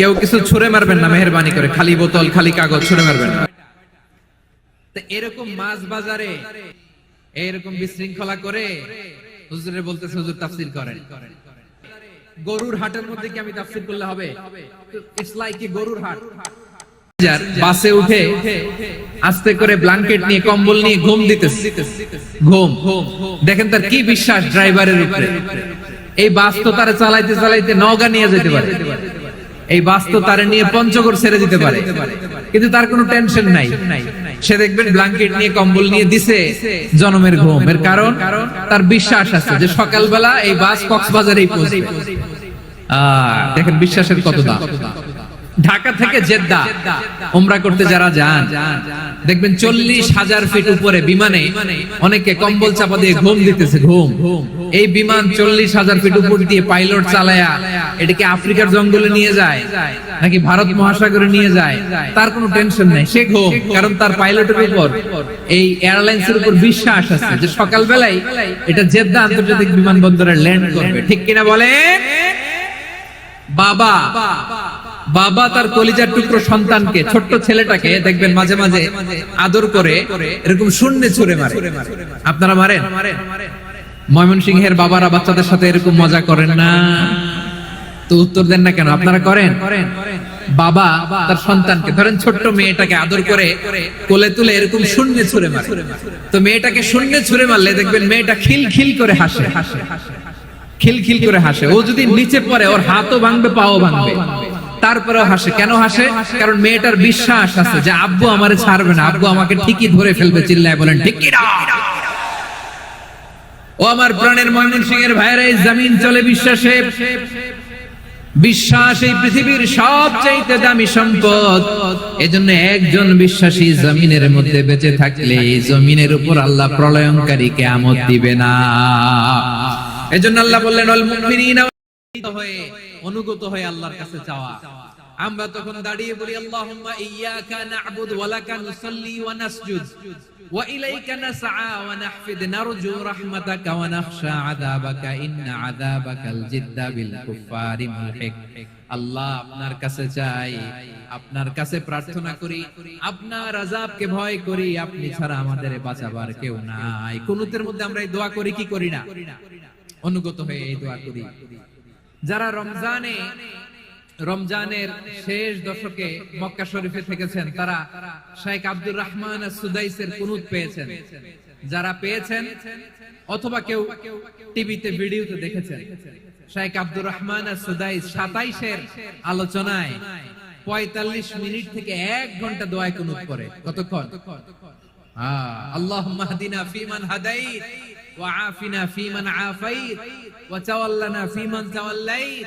কেউ কিছু ছুঁড়ে মারবেন না, মেহরবানি করে। খালি বোতল, খালি কাগজ, ছুঁড়ে মারবেন না। এরকম মাছ বাজারে, এরকম বিশৃঙ্খলা করে হুজুরে বলতেছে, হুজুর, তাফসির করেন। গরুর হাটের মধ্যে কি আমি তাফসির করলে হবে? ইটস লাইক এ গরুর হাট। বাসে উঠে আস্তে করে ব্ল্যাঙ্কেট নিয়ে, কম্বল নিয়ে ঘুম দিতেছে। ঘুম। দেখেন তার কি বিশ্বাস ড্রাইভারের উপরে। এই বাস তো তারা চালাইতে চালাইতে নওগা নিয়ে যেতে পারে। এই বাস তারা নিয়ে পঞ্চগড় ছেড়ে দিতে পারে। কিন্তু তার কোনো টেনশন নাই। সে দেখবেন ব্ল্যাঙ্কেট নিয়ে কম্বল নিয়ে দিছে জনমের ঘুম। এর কারণ তার বিশ্বাস আছে যে সকালবেলা এই বাস কক্সবাজারেই পৌঁছবে। দেখেন বিশ্বাসের কত দাম। ঢাকা থেকে জেদ্দা ওমরা করতে যারা যান, দেখবেন চল্লিশ হাজার ফিট উপরে বিমানে অনেকে কম্বল চাপা দিয়ে ঘুম দিতেছে ঘুম ঘুম। এই বিমান চল্লিশ হাজার ফিট উপর দিয়ে পাইলট চালায়া এটাকে আফ্রিকার জঙ্গলে নিয়ে যায়, নাকি ভারত মহাসাগরে নিয়ে যায়, তার কোনো টেনশন নাই। সে ঘুম, কারণ তার পাইলটের উপর এই এয়ারলাইন্স এর উপর বিশ্বাস আছে যে সকালবেলায় এটা জেদ্দা আন্তর্জাতিক বিমানবন্দরে ল্যান্ড করবে। ঠিক কিনা বলেন? বাবা বাবা তার কলিজার টুকরো সন্তানকে, ছোট্ট ছেলেটাকে, দেখবেন মাঝে মাঝে আদর করে, এরকম শূন্য ছুড়ে মারে। আপনারা মারেন? ময়মনসিংহের বাবারা বাচ্চাদের সাথে এরকম মজা করেন না। তো উত্তর দেন না কেন? আপনারা করেন। বাবা তার সন্তানকে, ধরেন ছোট্ট মেয়েটাকে আদর করে কোলে তুলে এরকম শূন্য ছুড়ে মারে। তো মেয়েটাকে শূন্য ছুড়ে মারলে দেখবেন মেয়েটা খিল খিল করে হাসে। হাসে খিলখিল করে হাসে। ও যদি নিচে পড়ে, ওর হাতও ভাঙবে, পাও ভাঙবে। তারপরেও হাসে। কেন হাসে? কারণ মেয়েটার বিশ্বাস আছে যে আব্বু আমারে ছাড়বে না। আব্বু আমাকে ঠিকই ধরে ফেলবে, চিল্লায় বলেন ঠিক কি না? ও আমার প্রাণের ময়মন সিং এর ভাইয়েরা, এই জমিন চলে বিশ্বাসে। বিশ্বাস এই পৃথিবীর সবচাইতে দামি সম্পদ। এজন্য একজন বিশ্বাসী জমিনের মধ্যে বেঁচে থাকলে এই জমিনের উপর আল্লাহ প্রলয়ঙ্কারী কেয়ামত দিবে না। এজন্য আল্লাহ বললেন অনুগত হয়ে আল্লাহর কাছে চাওয়া আমরা তখন দাঁড়িয়ে বলি, আল্লাহুম্মা ইয়্যাকা না'বুদু ওয়া লাকা নুসাল্লি ওয়া নাসজুদ। ওয়া ইলাইকা নাসআ ওয়া নারজু রাহমাতাকা ওয়া নাখশা আযাবাকা। ইন্না আযাবাকাল জিদ্দা বিল আল্লাহ আপনার কাছে চাই, আপনার কাছে প্রার্থনা করি, আপনার আযাবকে ভয় করি, আপনি ছাড়া আমাদের বাঁচাবার কেউ নাই। কুনুতের মধ্যে আমরা এই দোয়া করি, কি করি না? অনুগত হয়ে এই দোয়া করি। যারা রমজানে রমজানের শেষ দশকে মক্কা শরীফে থেকেছেন তারা শেখ আব্দুর রহমান সুদাইসের কুনুত পেয়েছেন। যারা পেয়েছেন অথবা কেউ টিভিতে, ভিডিওতে দেখেছেন শেখ আব্দুর রহমান সুদাইস সাতাইশের আলোচনায় পঁয়তাল্লিশ মিনিট থেকে এক ঘণ্টা দোয়ায় কুনুত করে কতক্ষণ? আল্লাহ মাহদিনা ফিমান হাদাই ওয়া আফিনা ফিমান আফাইত, ওয়া তাওয়াল্লানা ফিমান তাওয়াল্লাইত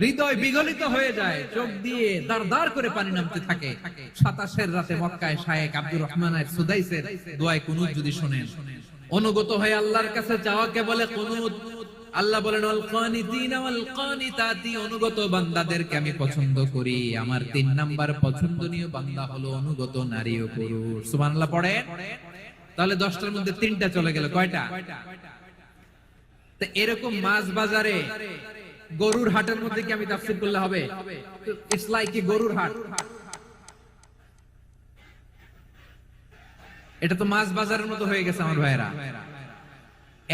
হৃদয় বিগলিত হয়ে যায়, চোখ দিয়ে দার দার করে পানি নামতে থাকে। সাতাশের রাতে মক্কায় শায়েক আব্দুর রহমান সুদাইসের দোয়ায় কুনুত যদি শোনেন। অনুগত হয়ে আল্লাহর কাছে চাওয়াকে বলে কুনুত। আল্লাহ বলেন অনুগত বান্দাদেরকে আমি পছন্দ করি। আমার তিন নাম্বার পছন্দনীয় বান্দা হলো অনুগত নারী ও পুরুষ। সুবহানাল্লাহ পড়ে তাহলে দশটার মধ্যে তিনটা চলে গেল, কয়টা? এরকম মাছ বাজারে গরুর হাটের মধ্যে কি আমি তাফসির করলে হবে? ইটস লাইক এ গরুর হাট। এটা তো মাছ বাজারের মতো হয়ে গেছে আমার ভাইয়েরা।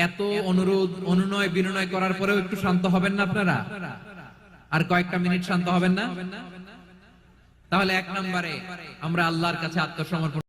এত অনুরোধ, অনুনয়, বিনয় করার পরেও একটু শান্ত হবেন না আপনারা? আর কয়েকটা মিনিট শান্ত হবেন না? তাহলে এক নম্বরে আমরা আল্লাহর কাছে আত্মসমর্পণ